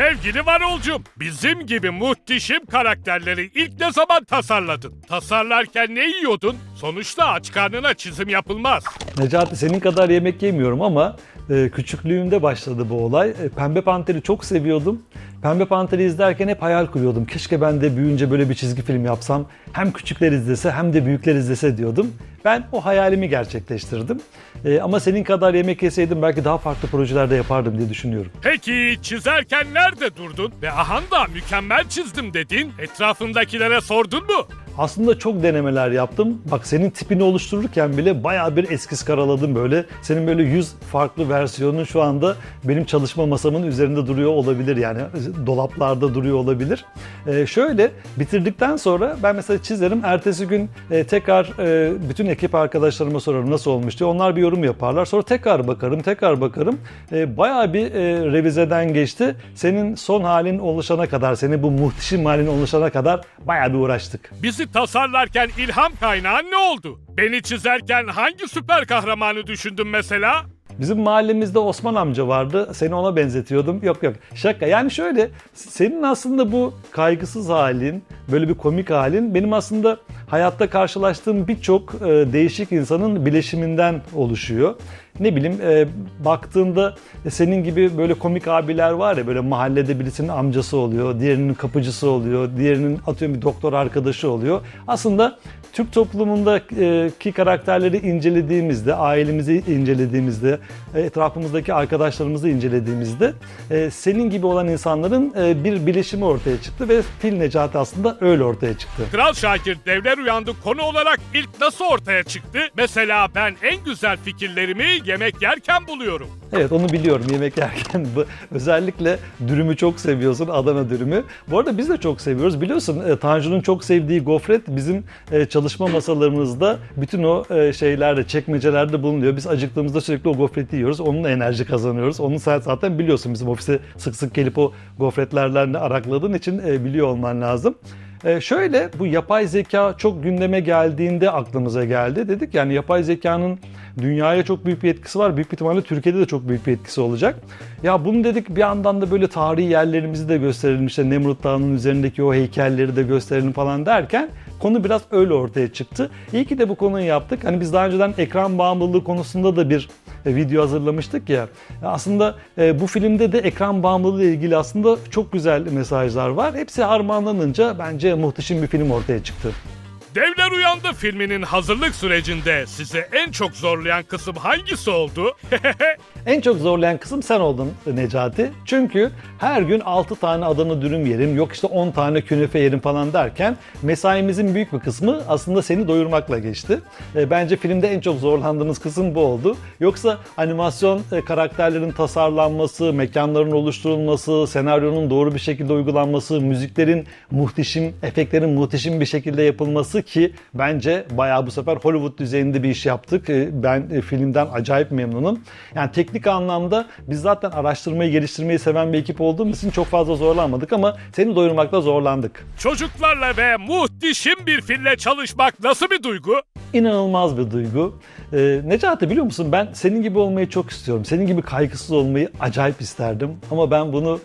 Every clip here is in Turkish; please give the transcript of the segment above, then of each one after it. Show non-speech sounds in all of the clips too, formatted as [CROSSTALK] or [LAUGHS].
Sevgili Varolcum, bizim gibi muhteşem karakterleri ilk ne zaman tasarladın? Tasarlarken ne yiyordun? Sonuçta aç karnına çizim yapılmaz. Necati senin kadar yemek yemiyorum ama e, küçüklüğümde başladı bu olay. E, Pembe Panter'i çok seviyordum. Pembe Panter'i izlerken hep hayal kuruyordum. Keşke ben de büyüyünce böyle bir çizgi film yapsam. Hem küçükler izlese hem de büyükler izlese diyordum. Ben o hayalimi gerçekleştirdim. E, ama senin kadar yemek yeseydim belki daha farklı projelerde yapardım diye düşünüyorum. Peki çizerken nerede durdun? Ve ahanda mükemmel çizdim dedin. Etrafındakilere sordun mu? Aslında çok denemeler yaptım. Bak senin tipini oluştururken bile bayağı bir eskiz karaladım böyle. Senin böyle 100 farklı versiyonun şu anda benim çalışma masamın üzerinde duruyor olabilir yani dolaplarda duruyor olabilir. Ee, şöyle bitirdikten sonra ben mesela çizerim. Ertesi gün e, tekrar e, bütün ekip arkadaşlarıma sorarım nasıl olmuş diye. Onlar bir yorum yaparlar. Sonra tekrar bakarım, tekrar bakarım. E, bayağı bir e, revizeden geçti. Senin son halin oluşana kadar, senin bu muhteşem halin oluşana kadar bayağı bir uğraştık. Bizi tasarlarken ilham kaynağın ne oldu? Beni çizerken hangi süper kahramanı düşündün mesela? Bizim mahallemizde Osman amca vardı. Seni ona benzetiyordum. Yok yok şaka. Yani şöyle senin aslında bu kaygısız halin, böyle bir komik halin benim aslında hayatta karşılaştığım birçok e, değişik insanın bileşiminden oluşuyor. Ne bileyim e, baktığında senin gibi böyle komik abiler var ya böyle mahallede birisinin amcası oluyor, diğerinin kapıcısı oluyor, diğerinin atıyorum bir doktor arkadaşı oluyor. Aslında Türk toplumundaki karakterleri incelediğimizde, ailemizi incelediğimizde, etrafımızdaki arkadaşlarımızı incelediğimizde e, senin gibi olan insanların e, bir bileşimi ortaya çıktı ve Fil Necati aslında öyle ortaya çıktı. Kral Şakir Devler Uyandı konu olarak ilk nasıl ortaya çıktı? Mesela ben en güzel fikirlerimi yemek yerken buluyorum. Evet onu biliyorum yemek yerken. Özellikle dürümü çok seviyorsun Adana dürümü. Bu arada biz de çok seviyoruz. Biliyorsun e, Tanju'nun çok sevdiği gofret bizim e, çalışma masalarımızda bütün o e, şeylerde çekmecelerde bulunuyor. Biz acıktığımızda sürekli o gofreti yiyoruz. Onunla enerji kazanıyoruz. Onu sen zaten biliyorsun bizim ofise sık sık gelip o gofretlerle arakladığın için biliyor olman lazım. Ee, şöyle bu yapay zeka çok gündeme geldiğinde aklımıza geldi. Dedik yani yapay zekanın dünyaya çok büyük bir etkisi var. Büyük bir ihtimalle Türkiye'de de çok büyük bir etkisi olacak. Ya bunu dedik bir yandan da böyle tarihi yerlerimizi de gösterelim. İşte Nemrut Dağı'nın üzerindeki o heykelleri de gösterelim falan derken konu biraz öyle ortaya çıktı. İyi ki de bu konuyu yaptık. Hani biz daha önceden ekran bağımlılığı konusunda da bir e, video hazırlamıştık ya. Aslında e, bu filmde de ekran bağımlılığı ile ilgili aslında çok güzel mesajlar var. Hepsi harmanlanınca bence muhteşem bir film ortaya çıktı. Devler Uyandı filminin hazırlık sürecinde sizi en çok zorlayan kısım hangisi oldu? [LAUGHS] En çok zorlayan kısım sen oldun Necati. Çünkü her gün 6 tane Adana dürüm yerim, yok işte 10 tane künefe yerim falan derken mesaimizin büyük bir kısmı aslında seni doyurmakla geçti. E, Bence filmde en çok zorlandığımız kısım bu oldu. Yoksa animasyon e, karakterlerin tasarlanması, mekanların oluşturulması, senaryonun doğru bir şekilde uygulanması, müziklerin muhteşem, efektlerin muhteşem bir şekilde yapılması ki bence bayağı bu sefer Hollywood düzeyinde bir iş yaptık. E, Ben e, filmden acayip memnunum. Yani teknik anlamda biz zaten araştırmayı, geliştirmeyi seven bir ekip olduğumuz için çok fazla zorlanmadık ama seni doyurmakta zorlandık. Çocuklarla ve muhteşem bir fille çalışmak nasıl bir duygu? İnanılmaz bir duygu. Ee, Necati biliyor musun ben senin gibi olmayı çok istiyorum. Senin gibi kaygısız olmayı acayip isterdim. Ama ben bunu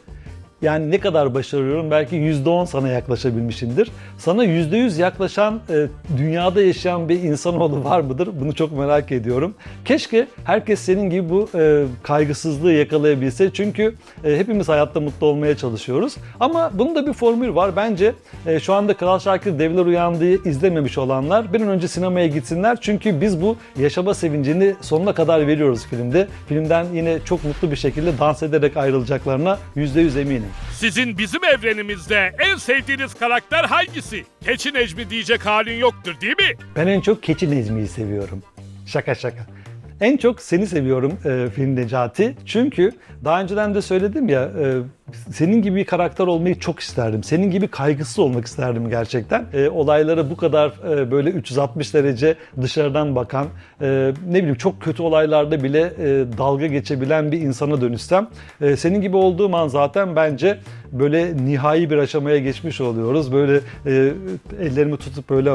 yani ne kadar başarıyorum belki %10 sana yaklaşabilmişimdir. Sana %100 yaklaşan e, dünyada yaşayan bir insanoğlu var mıdır? Bunu çok merak ediyorum. Keşke herkes senin gibi bu e, kaygısızlığı yakalayabilse. Çünkü e, hepimiz hayatta mutlu olmaya çalışıyoruz. Ama bunun da bir formül var. Bence e, şu anda Kral Şakir Devler Uyandı'yı izlememiş olanlar bir an önce sinemaya gitsinler. Çünkü biz bu yaşama sevincini sonuna kadar veriyoruz filmde. Filmden yine çok mutlu bir şekilde dans ederek ayrılacaklarına %100 eminim. Sizin bizim evrenimizde en sevdiğiniz karakter hangisi? Keçi Necmi diyecek halin yoktur değil mi? Ben en çok Keçi Necmi'yi seviyorum. Şaka şaka. En çok seni seviyorum e, film Necati. Çünkü daha önceden de söyledim ya e, senin gibi bir karakter olmayı çok isterdim. Senin gibi kaygısız olmak isterdim gerçekten. E, olaylara bu kadar e, böyle 360 derece dışarıdan bakan, e, ne bileyim çok kötü olaylarda bile e, dalga geçebilen bir insana dönüşsem. E, senin gibi olduğum an zaten bence böyle nihai bir aşamaya geçmiş oluyoruz. Böyle e, ellerimi tutup böyle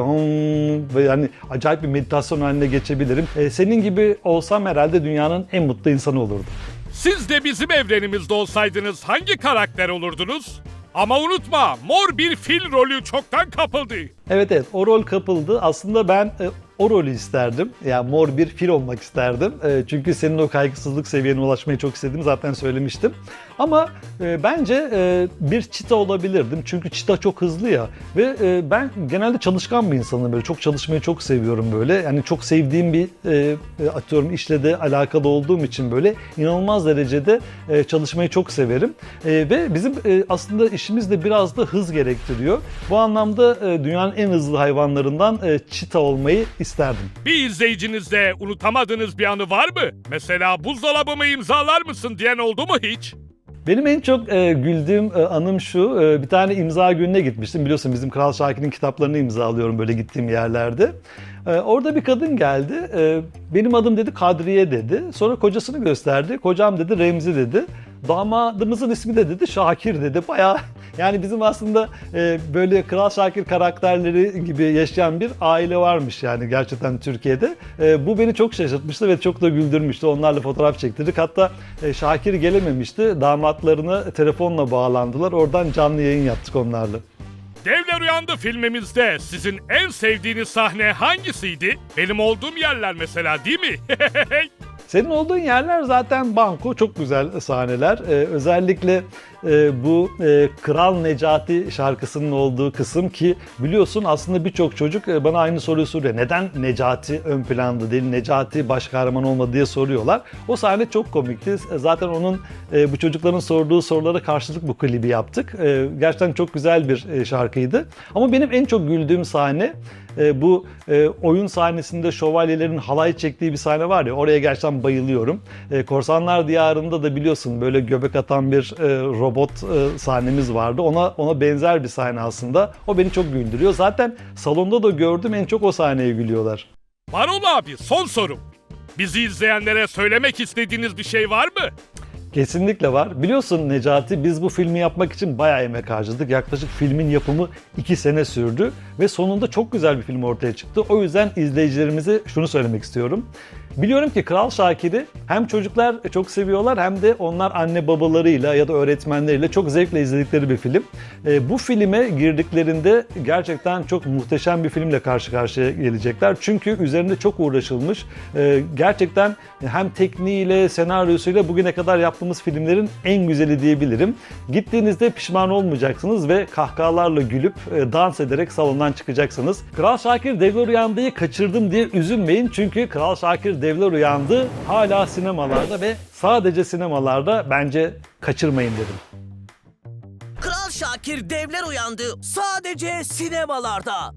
ve yani acayip bir meditasyon haline geçebilirim. E, senin gibi olsam herhalde dünyanın en mutlu insanı olurdum. Siz de bizim evrenimizde olsaydınız hangi karakter olurdunuz? Ama unutma mor bir fil rolü çoktan kapıldı. Evet evet o rol kapıldı. Aslında ben e, o rolü isterdim. Yani mor bir fil olmak isterdim. E, çünkü senin o kaygısızlık seviyene ulaşmayı çok istedim zaten söylemiştim. Ama e, bence e, bir çita olabilirdim. Çünkü çita çok hızlı ya. Ve e, ben genelde çalışkan bir insanım böyle. Çok çalışmayı çok seviyorum böyle. Yani çok sevdiğim bir e, e, atıyorum işle de alakalı olduğum için böyle inanılmaz derecede e, çalışmayı çok severim. E, ve bizim e, aslında işimiz de biraz da hız gerektiriyor. Bu anlamda e, dünyanın en hızlı hayvanlarından e, çita olmayı isterdim. Bir izleyicinizde unutamadığınız bir anı var mı? Mesela buzdolabımı imzalar mısın diyen oldu mu hiç? Benim en çok e, güldüğüm e, anım şu, e, bir tane imza gününe gitmiştim. Biliyorsun bizim Kral Şakir'in kitaplarını imzalıyorum böyle gittiğim yerlerde. E, orada bir kadın geldi. E, benim adım dedi Kadriye dedi. Sonra kocasını gösterdi. Kocam dedi Remzi dedi. Damadımızın ismi de dedi Şakir dedi. Bayağı yani bizim aslında e, böyle Kral Şakir karakterleri gibi yaşayan bir aile varmış yani gerçekten Türkiye'de. E, bu beni çok şaşırtmıştı ve çok da güldürmüştü. Onlarla fotoğraf çektirdik. Hatta e, Şakir gelememişti. Damatlarını telefonla bağlandılar. Oradan canlı yayın yaptık onlarla. Devler Uyandı filmimizde sizin en sevdiğiniz sahne hangisiydi? Benim olduğum yerler mesela değil mi? [LAUGHS] Senin olduğun yerler zaten banko çok güzel sahneler. Ee, özellikle e, bu e, Kral Necati şarkısının olduğu kısım ki biliyorsun aslında birçok çocuk e, bana aynı soruyu soruyor. Neden Necati ön planda değil, Necati baş kahraman olmadı diye soruyorlar. O sahne çok komikti. Zaten onun e, bu çocukların sorduğu sorulara karşılık bu klibi yaptık. E, gerçekten çok güzel bir e, şarkıydı. Ama benim en çok güldüğüm sahne e, bu e, oyun sahnesinde şövalyelerin halay çektiği bir sahne var ya oraya gerçekten bayılıyorum. E, Korsanlar Diyarı'nda da biliyorsun böyle göbek atan bir e, robot e, sahnemiz vardı. Ona ona benzer bir sahne aslında. O beni çok güldürüyor. Zaten salonda da gördüm en çok o sahneye gülüyorlar. Marul abi son sorum. Bizi izleyenlere söylemek istediğiniz bir şey var mı? Kesinlikle var. Biliyorsun Necati biz bu filmi yapmak için bayağı emek harcadık. Yaklaşık filmin yapımı 2 sene sürdü ve sonunda çok güzel bir film ortaya çıktı. O yüzden izleyicilerimize şunu söylemek istiyorum. Biliyorum ki Kral Şakir'i hem çocuklar çok seviyorlar hem de onlar anne babalarıyla ya da öğretmenleriyle çok zevkle izledikleri bir film. E, bu filme girdiklerinde gerçekten çok muhteşem bir filmle karşı karşıya gelecekler. Çünkü üzerinde çok uğraşılmış. E, gerçekten hem tekniğiyle, senaryosuyla bugüne kadar yaptığımız filmlerin en güzeli diyebilirim. Gittiğinizde pişman olmayacaksınız ve kahkahalarla gülüp e, dans ederek salondan çıkacaksınız. Kral Şakir Devler Uyandı'yı kaçırdım diye üzülmeyin. Çünkü Kral Şakir Devler Uyandı hala sinemalarda ve sadece sinemalarda bence kaçırmayın dedim. Kral Şakir devler uyandı sadece sinemalarda.